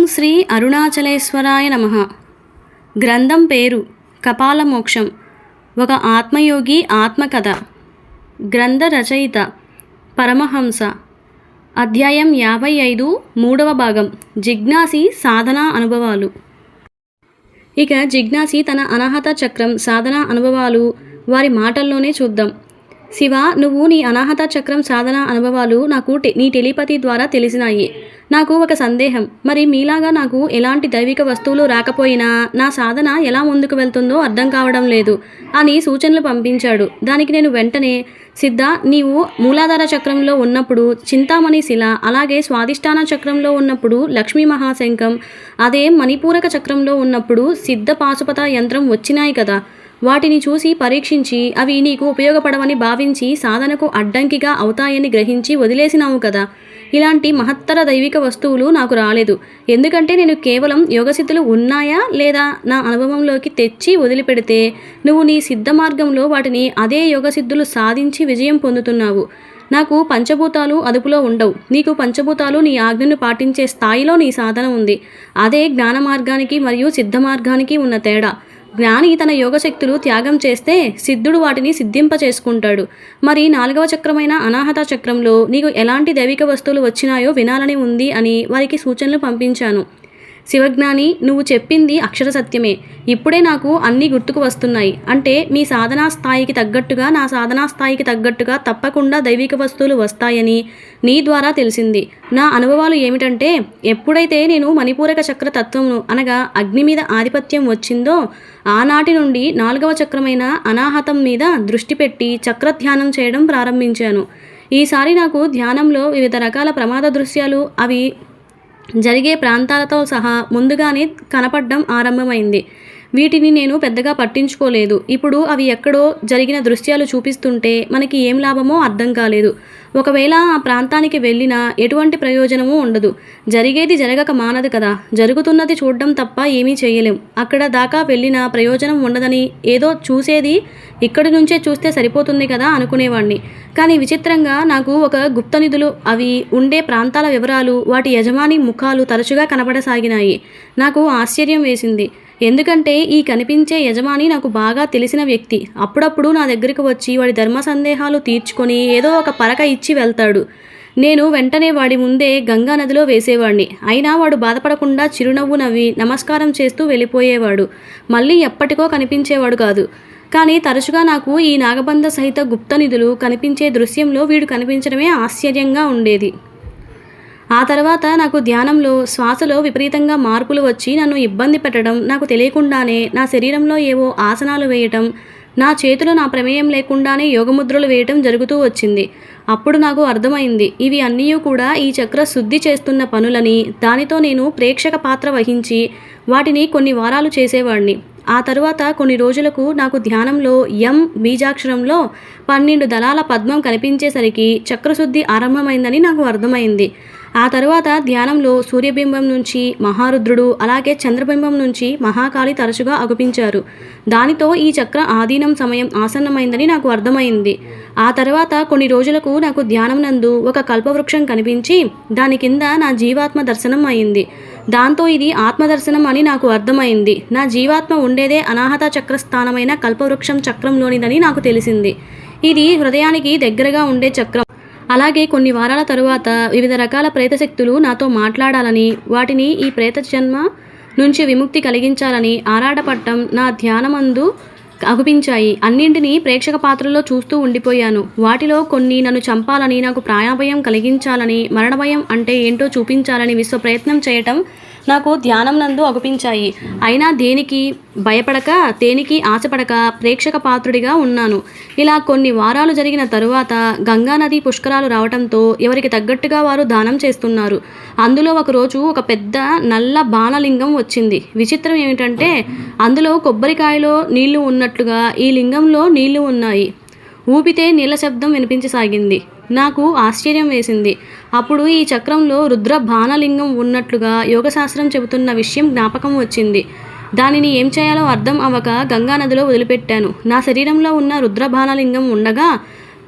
ఓం శ్రీ అరుణాచలేశ్వరాయ నమ. గ్రంథం పేరు కపాలమోక్షం. ఒక ఆత్మయోగి ఆత్మకథ. గ్రంథ రచయిత పరమహంస. అధ్యాయం యాభై ఐదు మూడవ భాగం. జిజ్ఞాసి సాధనా అనుభవాలు. ఇక జిజ్ఞాసి తన అనాహత చక్రం సాధనా అనుభవాలు వారి మాటల్లోనే చూద్దాం. శివ నువ్వు నీ అనాహత చక్రం సాధన అనుభవాలు నాకు నీ టెలిపతి ద్వారా తెలిసినాయి. నాకు ఒక సందేహం. మరి మీలాగా నాకు ఎలాంటి దైవిక వస్తువులు రాకపోయినా నా సాధన ఎలా ముందుకు వెళ్తుందో అర్థం కావడం లేదు అని సూచనలు పంపించాడు. దానికి నేను వెంటనే సిద్ధ నీవు మూలాధార చక్రంలో ఉన్నప్పుడు చింతామణి శిల అలాగే స్వాదిష్టాన చక్రంలో ఉన్నప్పుడు లక్ష్మీ మహాశంఖం అదే మణిపూరక చక్రంలో ఉన్నప్పుడు సిద్ధ పాశుపత యంత్రం వచ్చినాయి కదా. వాటిని చూసి పరీక్షించి అవి నీకు ఉపయోగపడవని భావించి సాధనకు అడ్డంకిగా అవుతాయని గ్రహించి వదిలేసినావు కదా. ఇలాంటి మహత్తర దైవిక వస్తువులు నాకు రాలేదు. ఎందుకంటే నేను కేవలం యోగసిద్ధులు ఉన్నాయా లేదా నా అనుభవంలోకి తెచ్చి వదిలిపెడితే నువ్వు నీ సిద్ధ మార్గంలో వాటిని అదే యోగసిద్ధులు సాధించి విజయం పొందుతున్నావు. నాకు పంచభూతాలు అదుపులో ఉండవు. నీకు పంచభూతాలు నీ ఆజ్ఞను పాటించే స్థాయిలో నీ సాధన ఉంది. అదే జ్ఞాన మార్గానికి మరియు సిద్ధ మార్గానికి ఉన్న తేడా. జ్ఞాని తన యోగశక్తులు త్యాగం చేస్తే సిద్ధుడు వాటిని సిద్ధింప చేసుకుంటాడు. మరి నాలుగవ చక్రమైన అనాహత చక్రంలో నీకు ఎలాంటి దైవిక వస్తువులు వచ్చినాయో వినాలని ఉంది అని వారికి సూచనలు పంపించాను. శివజ్ఞాని నువ్వు చెప్పింది అక్షర సత్యమే. ఇప్పుడే నాకు అన్నీ గుర్తుకు వస్తున్నాయి. అంటే మీ సాధనా స్థాయికి తగ్గట్టుగా నా సాధనా స్థాయికి తగ్గట్టుగా తప్పకుండా దైవిక వస్తువులు వస్తాయని నీ ద్వారా తెలిసింది. నా అనుభవాలు ఏమిటంటే ఎప్పుడైతే నేను మణిపూరక చక్ర తత్వమును అనగా అగ్ని మీద ఆధిపత్యం వచ్చిందో ఆనాటి నుండి నాలుగవ చక్రమైన అనాహతం మీద దృష్టి పెట్టి చక్ర ధ్యానం చేయడం ప్రారంభించాను. ఈసారి నాకు ధ్యానంలో వివిధ రకాల ప్రమాద దృశ్యాలు అవి జరిగే ప్రాంతాలతో సహా ముందుగానే కనపడడం ఆరంభమైంది. వీటిని నేను పెద్దగా పట్టించుకోలేదు. ఇప్పుడు అవి ఎక్కడో జరిగిన దృశ్యాలు చూపిస్తుంటే మనకి ఏం లాభమో అర్థం కాలేదు. ఒకవేళ ఆ ప్రాంతానికి వెళ్ళినా ఎటువంటి ప్రయోజనమూ ఉండదు. జరిగేది జరగక మానదు కదా. జరుగుతున్నది చూడడం తప్ప ఏమీ చేయలేం. అక్కడ దాకా వెళ్ళినా ప్రయోజనం ఉండదని ఏదో చూసేది ఇక్కడి నుంచే చూస్తే సరిపోతుంది కదా అనుకునేవాడిని కానీ విచిత్రంగా నాకు ఒక గుప్త నిధులు అవి ఉండే ప్రాంతాల వివరాలు వాటి యజమాని ముఖాలు తరచుగా కనపడసాగినాయి నాకు ఆశ్చర్యం వేసింది. ఎందుకంటే ఈ కనిపించే యజమాని నాకు బాగా తెలిసిన వ్యక్తి. అప్పుడప్పుడు నా దగ్గరికి వచ్చి వాడి ధర్మ సందేహాలు తీర్చుకొని ఏదో ఒక పరక ఇచ్చి వెళ్తాడు. నేను వెంటనే వాడి ముందే గంగా నదిలో వేసేవాడిని అయినా వాడు బాధపడకుండా చిరునవ్వు నవ్వి నమస్కారం చేస్తూ వెళ్ళిపోయేవాడు. మళ్ళీ ఎప్పటికో కనిపించేవాడు కాదు. కానీ తరచుగా నాకు ఈ నాగబంధ సహిత గుప్త నిధులు కనిపించే దృశ్యంలో వీడు కనిపించడమే ఆశ్చర్యంగా ఉండేది. ఆ తర్వాత నాకు ధ్యానంలో శ్వాసలో విపరీతంగా మార్పులు వచ్చి నన్ను ఇబ్బంది పెట్టడం నాకు తెలియకుండానే నా శరీరంలో ఏవో ఆసనాలు వేయటం నా చేతిలో నా ప్రమేయం లేకుండానే యోగముద్రలు వేయటం జరుగుతూ వచ్చింది. అప్పుడు నాకు అర్థమైంది ఇవి అన్నీ కూడా ఈ చక్ర శుద్ధి చేస్తున్న పనులని దానితో నేను ప్రేక్షక పాత్ర వహించి వాటిని కొన్ని వారాలు చేసేవాడిని ఆ తరువాత కొన్ని రోజులకు నాకు ధ్యానంలో ఎం బీజాక్షరంలో పన్నెండు దళాల పద్మం కనిపించేసరికి చక్రశుద్ధి ఆరంభమైందని నాకు అర్థమైంది. ఆ తరువాత ధ్యానంలో సూర్యబింబం నుంచి మహారుద్రుడు అలాగే చంద్రబింబం నుంచి మహాకాళి తరచుగా అగుపించారు. దానితో ఈ చక్ర ఆధీనం సమయం ఆసన్నమైందని నాకు అర్థమైంది. ఆ తర్వాత కొన్ని రోజులకు నాకు ధ్యానం నందు ఒక కల్పవృక్షం కనిపించి దాని కింద నా జీవాత్మ దర్శనం అయింది. దాంతో ఇది ఆత్మదర్శనం అని నాకు అర్థమైంది. నా జీవాత్మ ఉండేదే అనాహత చక్రస్థానమైన కల్పవృక్షం చక్రంలోనిదని నాకు తెలిసింది. ఇది హృదయానికి దగ్గరగా ఉండే చక్రం. అలాగే కొన్ని వారాల తరువాత వివిధ రకాల ప్రేతశక్తులు నాతో మాట్లాడాలని వాటిని ఈ ప్రేత జన్మ నుంచి విముక్తి కలిగించాలని ఆరాటపట్టం నా ధ్యానమందు అగుపించాయి. అన్నింటినీ ప్రేక్షక పాత్రలో చూస్తూ ఉండిపోయాను. వాటిలో కొన్ని నన్ను చంపాలని నాకు ప్రాణభయం కలిగించాలని మరణభయం అంటే ఏంటో చూపించాలని విశ్వ ప్రయత్నం చేయటం నాకు ధ్యానం నందు అగుపించాయి. అయినా దేనికి భయపడక దేనికి ఆశపడక ప్రేక్షక పాత్రుడిగా ఉన్నాను. ఇలా కొన్ని వారాలు జరిగిన తరువాత గంగానది పుష్కరాలు రావడంతో ఎవరికి తగ్గట్టుగా వారు దానం చేస్తున్నారు. అందులో ఒకరోజు ఒక పెద్ద నల్ల బాణలింగం వచ్చింది. విచిత్రం ఏమిటంటే అందులో కొబ్బరికాయలో నీళ్ళు ఉన్నట్లుగా ఈ లింగంలో నీళ్ళు ఉన్నాయి. ఊపితే నీళ్ళ శబ్దం వినిపించసాగింది. నాకు ఆశ్చర్యం వేసింది. అప్పుడు ఈ చక్రంలో రుద్ర బాణలింగం ఉన్నట్లుగా యోగశాస్త్రం చెబుతున్న విషయం జ్ఞాపకం వచ్చింది. దానిని ఏం చేయాలో అర్థం అవ్వక గంగా నదిలో వదిలిపెట్టాను. నా శరీరంలో ఉన్న రుద్ర బాణలింగం ఉండగా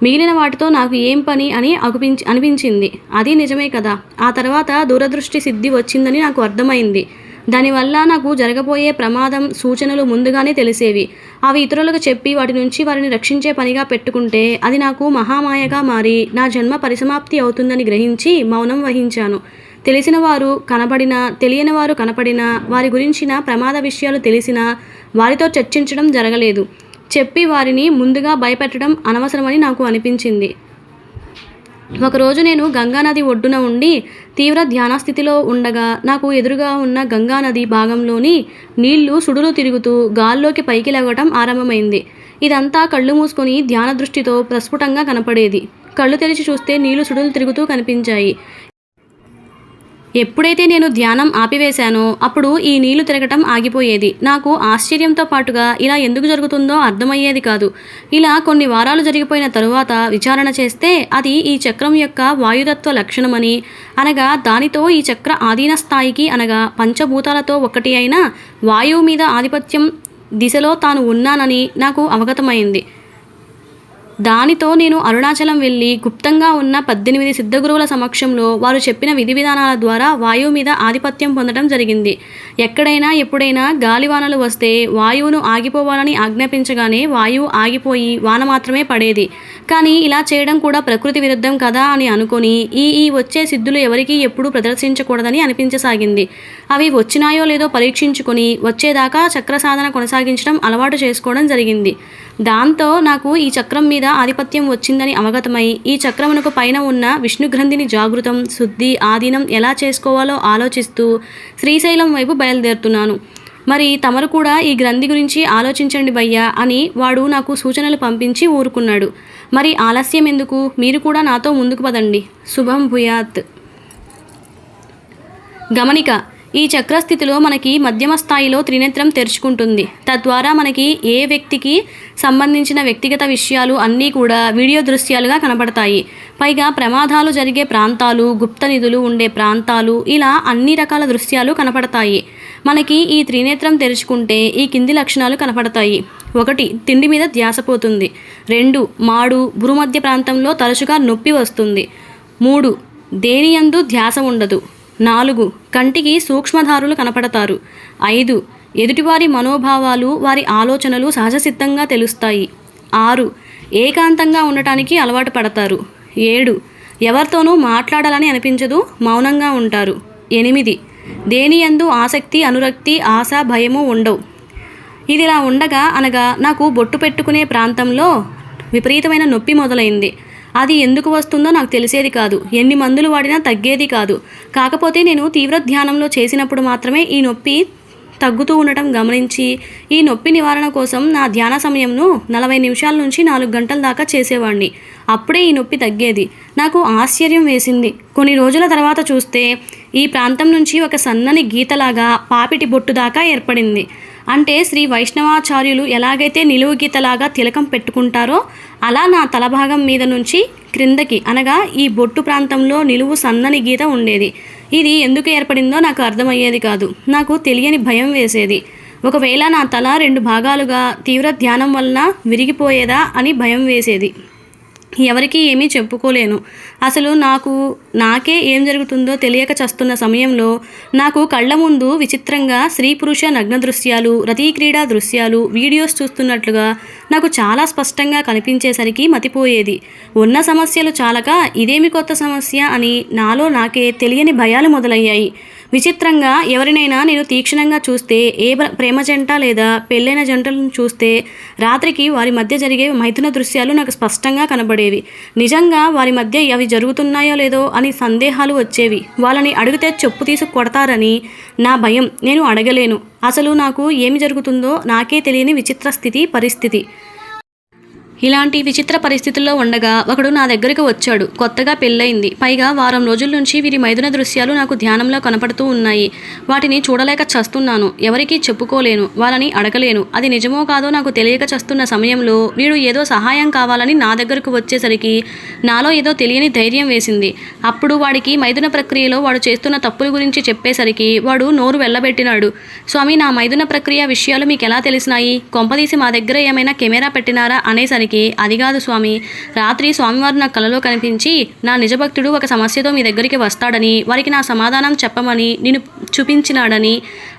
మిగిలిన వాటితో నాకు ఏం పని అని అనిపించి అనిపించింది. అది నిజమే కదా. ఆ తర్వాత దూరదృష్టి సిద్ధి వచ్చిందని నాకు అర్థమైంది. దానివల్ల నాకు జరగబోయే ప్రమాదం సూచనలు ముందుగానే తెలిసేవి. అవి ఇతరులకు చెప్పి వాటి నుంచి వారిని రక్షించే పనిగా పెట్టుకుంటే అది నాకు మహామాయగా మారి నా జన్మ పరిసమాప్తి అవుతుందని గ్రహించి మౌనం వహించాను. తెలిసిన వారు కనబడినా తెలియని వారు కనపడినా వారి గురించిన ప్రమాద విషయాలు తెలిసినా వారితో చర్చించడం జరగలేదు. చెప్పి వారిని ముందుగా భయపెట్టడం అనవసరమని నాకు అనిపించింది. ఒకరోజు నేను గంగానది ఒడ్డున ఉండి తీవ్ర ధ్యానస్థితిలో ఉండగా నాకు ఎదురుగా ఉన్న గంగానది భాగంలోని నీళ్ళు సుడులు తిరుగుతూ గాల్లోకి పైకి లేవటం ఆరంభమైంది. ఇదంతా కళ్ళు మూసుకొని ధ్యాన దృష్టితో ప్రస్ఫుటంగా కనపడేది. కళ్ళు తెరిచి చూస్తే నీళ్ళు సుడులు తిరుగుతూ కనిపించాయి. ఎప్పుడైతే నేను ధ్యానం ఆపివేశానో అప్పుడు ఈ నీళ్ళు తిరగటం ఆగిపోయేది. నాకు ఆశ్చర్యంతో పాటుగా ఇలా ఎందుకు జరుగుతుందో అర్థమయ్యేది కాదు. ఇలా కొన్ని వారాలు జరిగిపోయిన తరువాత విచారణ చేస్తే అది ఈ చక్రం యొక్క వాయుతత్వ లక్షణమని అనగా దానితో ఈ చక్ర ఆధీన స్థాయికి అనగా పంచభూతాలతో ఒకటి అయిన వాయువు మీద ఆధిపత్యం దిశలో తాను ఉన్నానని నాకు అవగతమైంది. దానితో నేను అరుణాచలం వెళ్ళి గుప్తంగా ఉన్న పద్దెనిమిది సిద్ధగురువుల సమక్షంలో వారు చెప్పిన విధి విధానాల ద్వారా వాయువు మీద ఆధిపత్యం పొందడం జరిగింది. ఎక్కడైనా ఎప్పుడైనా గాలివానలు వస్తే వాయువును ఆగిపోవాలని ఆజ్ఞాపించగానే వాయువు ఆగిపోయి వాన మాత్రమే పడేది. కానీ ఇలా చేయడం కూడా ప్రకృతి విరుద్ధం కదా అని అనుకొని ఈ ఈ వచ్చే సిద్ధులు ఎవరికీ ఎప్పుడూ ప్రదర్శించకూడదని అనిపించసాగింది. అవి వచ్చినాయో లేదో పరీక్షించుకొని వచ్చేదాకా చక్ర సాధన కొనసాగించడం అలవాటు చేసుకోవడం జరిగింది. దాంతో నాకు ఈ చక్రం మీద ఆధిపత్యం వచ్చిందని అవగతమై ఈ చక్రమునకు పైన ఉన్న విష్ణు గ్రంథిని జాగృతం శుద్ధి ఆధీనం ఎలా చేసుకోవాలో ఆలోచిస్తూ శ్రీశైలం వైపు బయలుదేరుతున్నాను. మరి తమరు కూడా ఈ గ్రంథి గురించి ఆలోచించండి భయ్యా అని వాడు నాకు సూచనలు పంపించి ఊరుకున్నాడు. మరి ఆలస్యం ఎందుకు? మీరు కూడా నాతో ముందుకు పదండి. శుభం భూయాత్. గమనిక ఈ చక్రస్థితిలో మనకి మధ్యమ స్థాయిలో త్రినేత్రం తెరుచుకుంటుంది. తద్వారా మనకి ఏ వ్యక్తికి సంబంధించిన వ్యక్తిగత విషయాలు అన్నీ కూడా వీడియో దృశ్యాలుగా కనబడతాయి. పైగా ప్రమాదాలు జరిగే ప్రాంతాలు గుప్త నిధులు ఉండే ప్రాంతాలు ఇలా అన్ని రకాల దృశ్యాలు కనపడతాయి. మనకి ఈ త్రినేత్రం తెరుచుకుంటే ఈ కింది లక్షణాలు కనపడతాయి. ఒకటి తిండి మీద ధ్యాసపోతుంది రెండు మాడు భూమధ్య ప్రాంతంలో తరచుగా నొప్పి వస్తుంది. మూడు దేనియందు ధ్యాస ఉండదు. నాలుగు కంటికి సూక్ష్మధారులు కనపడతారు. ఐదు ఎదుటివారి మనోభావాలు వారి ఆలోచనలు సహజసిద్ధంగా తెలుస్తాయి. ఆరు ఏకాంతంగా ఉండటానికి అలవాటు పడతారు. ఏడు ఎవరితోనూ మాట్లాడాలని అనిపించదు మౌనంగా ఉంటారు. ఎనిమిది దేని ఎందు ఆసక్తి అనురక్తి ఆశ భయము ఉండవు. ఇది ఇలా ఉండగా అనగా నాకు బొట్టు పెట్టుకునే ప్రాంతంలో విపరీతమైన నొప్పి మొదలైంది. అది ఎందుకు వస్తుందో నాకు తెలిసేది కాదు. ఎన్ని మందులు వాడినా తగ్గేది కాదు. కాకపోతే నేను తీవ్ర ధ్యానంలో చేసినప్పుడు మాత్రమే ఈ నొప్పి తగ్గుతూ ఉండటం గమనించి ఈ నొప్పి నివారణ కోసం నా ధ్యాన సమయంను నలభై నిమిషాల నుంచి నాలుగు గంటల దాకా చేసేవాడిని అప్పుడే ఈ నొప్పి తగ్గేది. నాకు ఆశ్చర్యం వేసింది. కొన్ని రోజుల తర్వాత చూస్తే ఈ ప్రాంతం నుంచి ఒక సన్నని గీతలాగా పాపిటి బొట్టు దాకా ఏర్పడింది. అంటే శ్రీ వైష్ణవాచార్యులు ఎలాగైతే నిలువు గీతలాగా తిలకం పెట్టుకుంటారో అలా నా తలభాగం మీద నుంచి క్రిందకి అనగా ఈ బొట్టు ప్రాంతంలో నిలువు సన్నని గీత ఉండేది. ఇది ఎందుకు ఏర్పడిందో నాకు అర్థమయ్యేది కాదు. నాకు తెలియని భయం వేసేది. ఒకవేళ నా తల రెండు భాగాలుగా తీవ్ర ధ్యానం వలన విరిగిపోయేదా అని భయం వేసేది. ఎవరికీ ఏమీ చెప్పుకోలేను. అసలు నాకు నాకే ఏం జరుగుతుందో తెలియక చస్తున్న సమయంలో నాకు కళ్ళ ముందు విచిత్రంగా స్త్రీ పురుష నగ్న దృశ్యాలు రతీ క్రీడా దృశ్యాలు వీడియోస్ చూస్తున్నట్లుగా నాకు చాలా స్పష్టంగా కనిపించేసరికి మతిపోయేది. ఉన్న సమస్యలు చాలక ఇదేమి కొత్త సమస్య అని నాలో నాకే తెలియని భయాలు మొదలయ్యాయి. విచిత్రంగా ఎవరినైనా నేను తీక్షణంగా చూస్తే ఏ ప్రేమ జంట లేదా పెళ్ళైన జంటలను చూస్తే రాత్రికి వారి మధ్య జరిగే మైథున దృశ్యాలు నాకు స్పష్టంగా కనబడేవి. నిజంగా వారి మధ్య అవి జరుగుతున్నాయో లేదో అని సందేహాలు వచ్చేవి. వాళ్ళని అడిగితే చెప్పు తీసి కొడతారని నా భయం. నేను అడగలేను. అసలు నాకు ఏమి జరుగుతుందో నాకే తెలియని విచిత్ర స్థితి పరిస్థితి. ఇలాంటి విచిత్ర పరిస్థితుల్లో ఉండగా ఒకడు నా దగ్గరికి వచ్చాడు. కొత్తగా పెళ్ళయింది. పైగా వారం రోజుల నుంచి వీరి మైదున దృశ్యాలు నాకు ధ్యానంలో కనపడుతూ ఉన్నాయి. వాటిని చూడలేక చస్తున్నాను. ఎవరికీ చెప్పుకోలేను. వాళ్ళని అడగలేను. అది నిజమో కాదో నాకు తెలియక చస్తున్న సమయంలో వీడు ఏదో సహాయం కావాలని నా దగ్గరకు వచ్చేసరికి నాలో ఏదో తెలియని ధైర్యం వేసింది. అప్పుడు వాడికి మైదున ప్రక్రియలో వాడు చేస్తున్న తప్పుల గురించి చెప్పేసరికి వాడు నోరు వెళ్ళబెట్టినాడు స్వామి నా మైదున ప్రక్రియ విషయాలు మీకు ఎలా తెలిసినాయి? కొంపదీసి మా దగ్గర ఏమైనా కెమెరా పెట్టినారా? అనేసరికి అనేసరికి అది కాదు స్వామి రాత్రి స్వామివారు నా కలలో కనిపించి నా నిజభక్తుడు ఒక సమస్యతో మీ దగ్గరికి వస్తాడని వారికి నా సమాధానం చెప్పమని నేను చూపించినాడని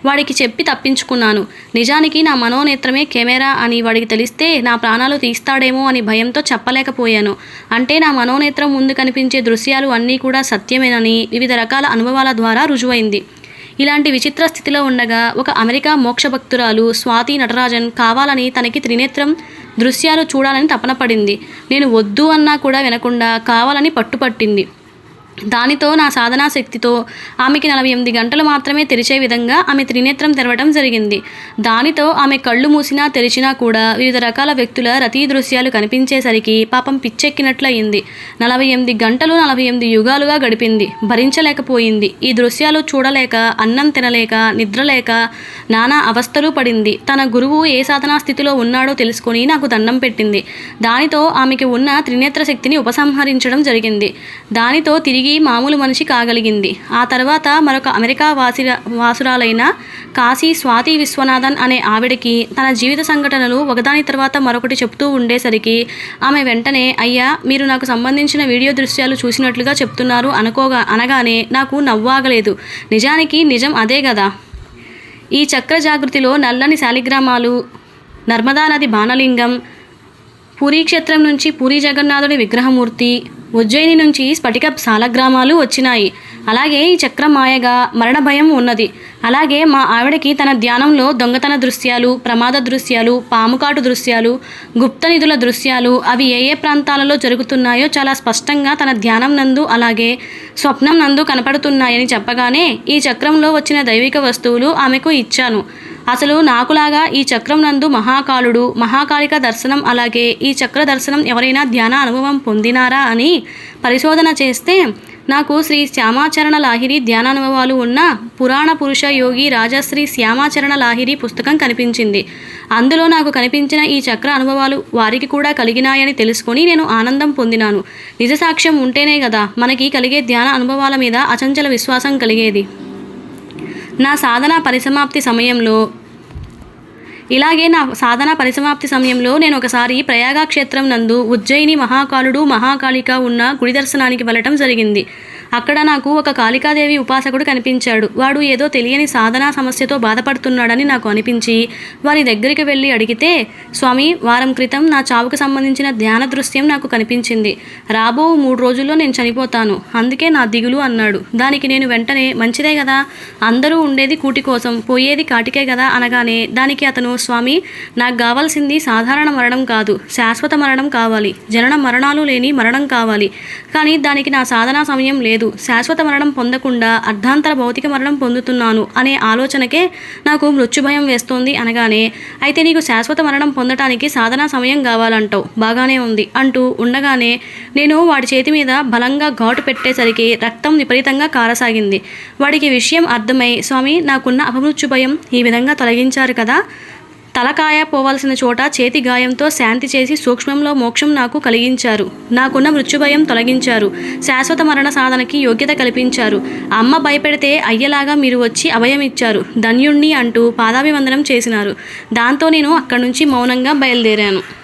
వాడికి చెప్పి తప్పించుకున్నాను. నిజానికి నా మనోనేత్రమే కెమెరా అని వాడికి తెలిస్తే నా ప్రాణాలు తీస్తాడేమో అని భయంతో చెప్పలేకపోయాను. అంటే నా మనోనేత్రం ముందు కనిపించే దృశ్యాలు అన్నీ కూడా సత్యమేనని వివిధ రకాల అనుభవాల ద్వారా రుజువైంది. ఇలాంటి విచిత్ర స్థితిలో ఉండగా ఒక అమెరికా మోక్షభక్తురాలు స్వాతి నటరాజన్ కావాలని తనకి త్రినేత్రం దృశ్యాలు చూడాలని తపన పడింది. నేను వద్దు అన్నా కూడా వినకుండా కావాలని పట్టుపట్టింది. దానితో నా సాధనా శక్తితో ఆమెకి నలభై ఎనిమిది గంటలు మాత్రమే తెరిచే విధంగా ఆమె త్రినేత్రం తెరవడం జరిగింది. దానితో ఆమె కళ్ళు మూసినా తెరిచినా కూడా వివిధ రకాల వ్యక్తుల రతీ దృశ్యాలు కనిపించేసరికి పాపం పిచ్చెక్కినట్లయింది. నలభై ఎనిమిది గంటలు నలభై ఎనిమిది యుగాలుగా గడిపింది. భరించలేకపోయింది. ఈ దృశ్యాలు చూడలేక అన్నం తినలేక నిద్రలేక నానా అవస్థలు పడింది. తన గురువు ఏ సాధనా స్థితిలో ఉన్నాడో తెలుసుకొని నాకు దండం పెట్టింది. దానితో ఆమెకి ఉన్న త్రినేత్ర శక్తిని ఉపసంహరించడం జరిగింది. దానితో తిరిగి మామూలు మనిషి కాగలిగింది. ఆ తర్వాత మరొక అమెరికా వాసి వాసురాలైన కాశీ స్వాతి విశ్వనాథన్ అనే ఆవిడకి తన జీవిత సంఘటనలు ఒకదాని తర్వాత మరొకటి చెప్తూ ఉండేసరికి ఆమె వెంటనే అయ్యా మీరు నాకు సంబంధించిన వీడియో దృశ్యాలు చూసినట్లుగా చెప్తున్నారు అనుకోగా అనగానే నాకు నవ్వాగలేదు. నిజానికి నిజం అదే కదా ఈ చక్ర జాగృతిలో నల్లని శాలిగ్రామాలు నర్మదా నది బాణలింగం పూరీ క్షేత్రం నుంచి పూరీ జగన్నాథుడి విగ్రహమూర్తి ఉజ్జయిని నుంచి స్ఫటిక సాలగ్రామాలు వచ్చినాయి. అలాగే ఈ చక్రం మాయగా మరణ భయం ఉన్నది. అలాగే మా ఆవిడకి తన ధ్యానంలో దొంగతన దృశ్యాలు ప్రమాద దృశ్యాలు పాముకాటు దృశ్యాలు గుప్త నిధుల దృశ్యాలు అవి ఏ ఏ ప్రాంతాలలో జరుగుతున్నాయో చాలా స్పష్టంగా తన ధ్యానం నందు అలాగే స్వప్నం నందు కనపడుతున్నాయని చెప్పగానే ఈ చక్రంలో వచ్చిన దైవిక వస్తువులు ఆమెకు ఇచ్చాను. అసలు నాకులాగా ఈ చక్రం నందు మహాకాలుడు మహాకాళిక దర్శనం అలాగే ఈ చక్ర దర్శనం ఎవరైనా ధ్యాన అనుభవం పొందినారా అని పరిశోధన చేస్తే నాకు శ్రీ శ్యామాచరణ లాహిరి ధ్యానానుభవాలు ఉన్న పురాణ పురుష యోగి రాజశ్రీ శ్యామాచరణ లాహిరి పుస్తకం కనిపించింది. అందులో నాకు కనిపించిన ఈ చక్ర అనుభవాలు వారికి కూడా కలిగినాయని తెలుసుకొని నేను ఆనందం పొందినాను. నిజ సాక్ష్యం ఉంటేనే కదా మనకి కలిగే ధ్యాన అనుభవాల మీద అచంచల విశ్వాసం కలిగేది. నా సాధన పరిసమాప్తి సమయంలో. ఇలాగే నా సాధన పరిసమాప్తి సమయంలో నేను ఒకసారి ప్రయాగ క్షేత్రం నందు ఉజ్జయిని మహాకాలుడు మహాకాళిక ఉన్న గుడి దర్శనానికి వెళ్ళటం జరిగింది. అక్కడ నాకు ఒక కాళికాదేవి ఉపాసకుడు కనిపించాడు. వాడు ఏదో తెలియని సాధనా సమస్యతో బాధపడుతున్నాడని నాకు అనిపించి వారి దగ్గరికి వెళ్ళి అడిగితే స్వామి వారం క్రితం నా చావుకు సంబంధించిన ధ్యాన దృశ్యం నాకు కనిపించింది. రాబో మూడు రోజుల్లో నేను చనిపోతాను. అందుకే నా దిగులు అన్నాడు. దానికి నేను వెంటనే మంచిదే కదా? అందరూ ఉండేది కూటి కోసం పోయేది కాటికే కదా? అనగానే దానికి అతను స్వామి నాకు కావాల్సింది సాధారణ మరణం కాదు. శాశ్వత మరణం కావాలి. జనన మరణాలు లేని మరణం కావాలి. కానీ దానికి నా సాధనా సమయం లేదు. లేదు. శాశ్వత మరణం పొందకుండా అర్ధాంతర భౌతిక మరణం పొందుతున్నాను అనే ఆలోచనకే నాకు మృత్యుభయం వేస్తోంది అనగానే అయితే నీకు శాశ్వత మరణం పొందటానికి సాధనా సమయం కావాలంటావు. బాగానే ఉంది అంటూ ఉండగానే నేను వాడి చేతి మీద బలంగా ఘాటు పెట్టేసరికి రక్తం విపరీతంగా కారసాగింది. వాడికి విషయం అర్థమై స్వామి నాకున్న అపమృత్యు భయం ఈ విధంగా తొలగించారు కదా? తలకాయ పోవాల్సిన చోట చేతి గాయంతో శాంతి చేసి సూక్ష్మంలో మోక్షం నాకు కలిగించారు. నాకున్న మృత్యుభయం తొలగించారు. శాశ్వత మరణ సాధనకి యోగ్యత కల్పించారు. అమ్మ భయపెడితే అయ్యలాగా మీరు వచ్చి అభయం ఇచ్చారు ధన్యుణ్ణి అంటూ పాదాభివందనం చేసినారు. దాంతో నేను అక్కడి నుంచి మౌనంగా బయలుదేరాను.